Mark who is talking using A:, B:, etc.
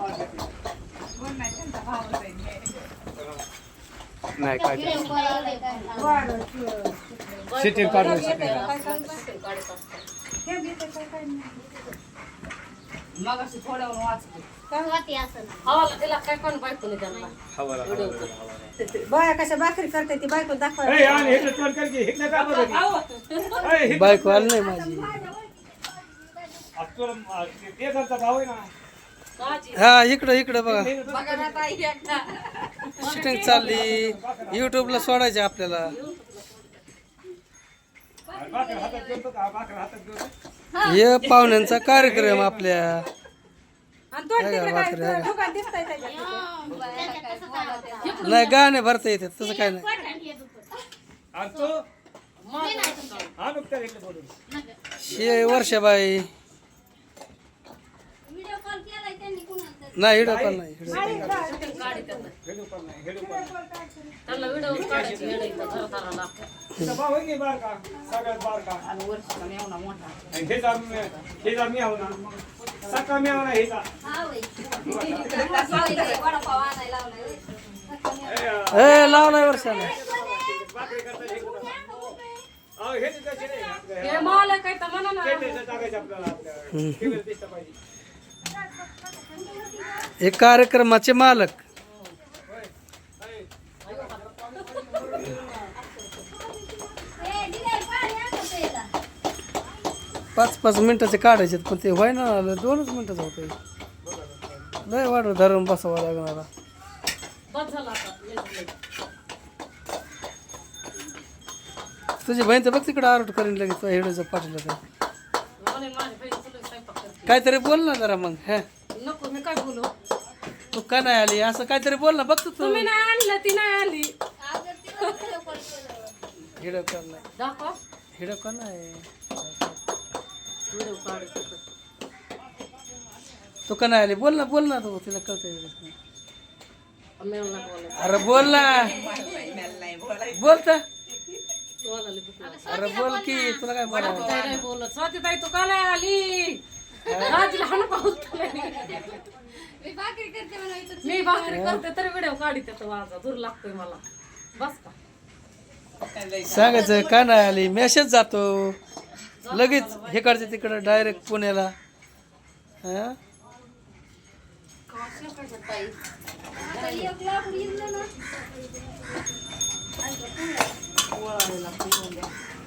A: Gracias. नाही काय city काढून
B: मग अशी थोड्यावर
C: बाया कशा भाकरी करते ती बायको दाखवा.
A: बायको आली नाही माझी.
D: भाऊ आहे ना
A: हा इकडं इकडं बघा. शूटिंग चालली. युट्यूबला सोडायचे आपल्याला. हे पाहुण्यांचा कार्यक्रम आपल्या.
C: त्याच्यात.
A: नाही गाणे भरता येतात तसं काय नाही.
D: आणि तो हा नुकत्या इकडे बोलून.
A: हे वर्षाबाई. नाही हिडो पण नाही हिडो
E: त्यांना व्हिडिओ काढायची वेळ घरदाराला
B: आणि मोठा
D: हे हे हे
A: ए लावलाय
D: करता हे? अहो, हे
E: हे माल काय तर म्हणा ना.
D: आपल्याला.
A: हे कार्यक्रमाचे मालक. पाच पाच मिनिटाचे काढायचे पण ते व्हाय ना आलं दोनच मिनिटाचं होतं लय वाढ धरून बसावं लागणार. तुझी बहीण तर बघ तिकडे आरोट करीन लगेच हेडोचं पाठीला तर. काहीतरी बोल ना जरा मग हा.
E: नको मी काय बोलू?
A: तू का नाही आली? असं काहीतरी बोल ना बघ तू
E: तुम्ही नाही आणलं ती नाही आली.
A: हिडो कर नाही
E: दाखव.
A: हिडो कर नाही
E: व्हिडिओ काढतो
A: तू का नाही आली? बोल ना बोल ना तू तिला कळतंय अरे बोल ना. बोल तर
E: बोलायला भूक लागली.
A: अरे बोल की तुला काय बोला
E: बोलत. स्वाती ताई तू का नाही आली? पाऊस मी भाकरी करते तरी व्हिडिओ काढित येतो माझा. दूर लागतोय मला. बस का?
A: सांगायचं का नाही आली. मेसेज जातो. लगेच हेकडचं तिकडं डायरेक्ट पुण्याला. हा?
B: लागते